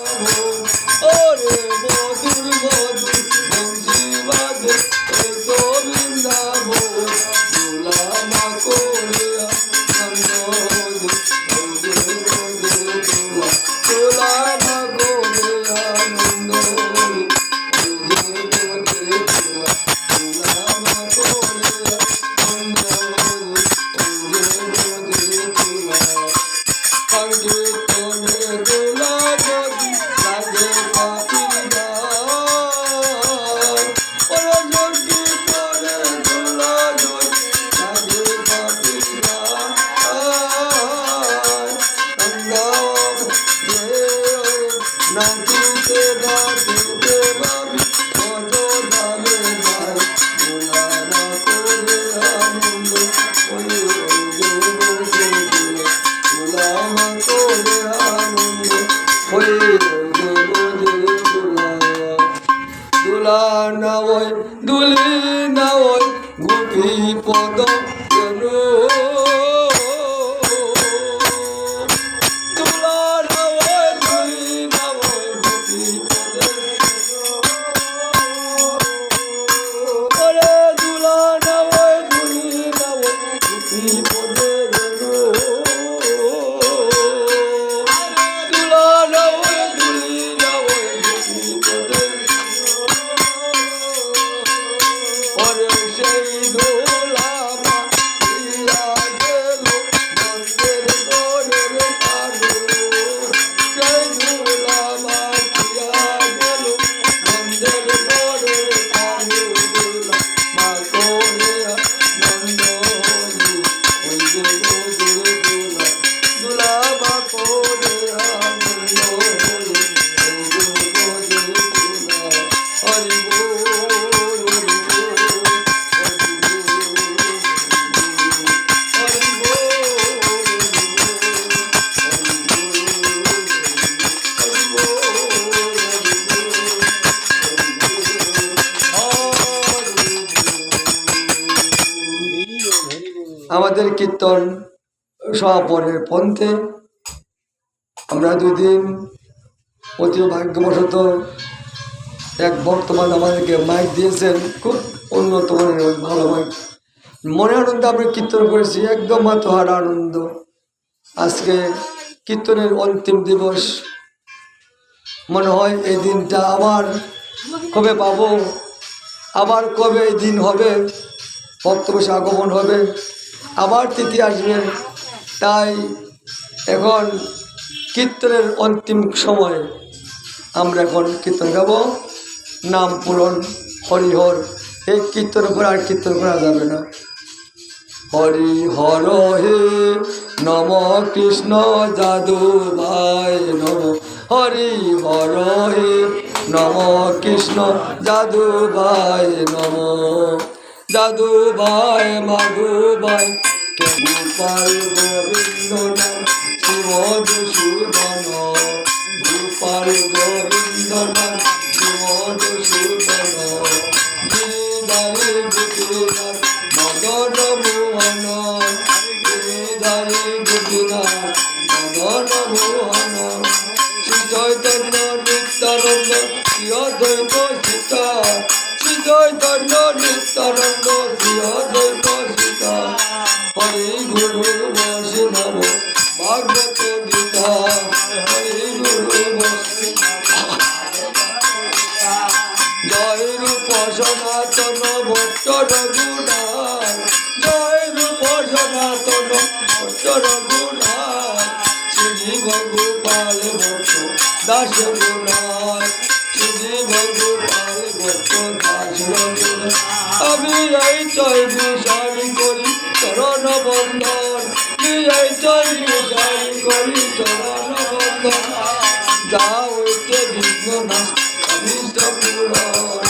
ওরে দুলা না ওই দুলি না ওই গুপি পদ আমাদের কীর্তন সমাপনের পন্থে আমরা দুদিন অতি ভাগ্যবশত এক বর্তমান আমাদেরকে মাইক দিয়েছেন, খুব উন্নত মানের ভালো মাইক মনে আনন্দ আমরা কীর্তন করেছি, একদম মাতোহার আনন্দ। আজকে কীর্তনের অন্তিম দিবস। মনে হয় এই দিনটা আবার কবে পাবো? আবার কবে এই দিন হবে? ভক্তবসে আগমন হবে। আবার তিথি আসবেন তাই এখন কীর্তনের অন্তিম সময় আমরা এখন কীর্তন গাবো। নাম পূরণ, হরিহর। এই কীর্তন করে, আর কীর্তন করা যাবে না। হরি হর হে নম কৃষ্ণ যাদু ভাই নম। হরি হর হে নম কৃষ্ণ যাদু ভাই নম। যাদু ভাই, মাধু ভাই গোপাল গোবিন্দ নাম, শিব জয় রূপ সনাতন ভক্ত রঘুনাথ সনাতন ভক্ত দাস রঘুনাথ শ্রী ভগোপাল ভক্ত দাস আমি এই জয় বিশারি করি, চরণ বন্ধন। এই জয় বিশারি করি, চরণ বন্ধন। যাও এতে বিঘ্ন নাশ অভিষ্ট পুরাণ।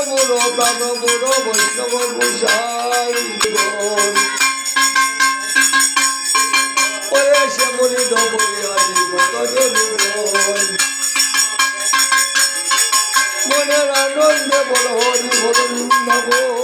বুড়ো প্রাণ বুড়ো বৈষ্ণব গোসাই ওরে সে মুড়ি ডবরি আজি কত যে মনের আনন্দে বল হরি বল নগর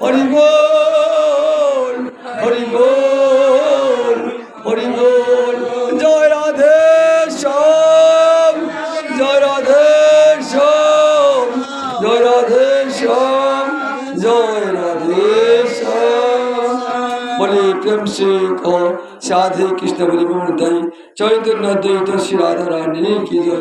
হরি বল হরি বল হরি বল জয় রাধে শ্যাম, জয় রাধে শ্যাম, জয় রাধে শ্যাম, জয় রাধে শ্যাম। প্রেম সে কো সাধে কৃষ্ণ বলে চৈতন্য দ্বৈত শ্রী রাধা রানী, কি জয়।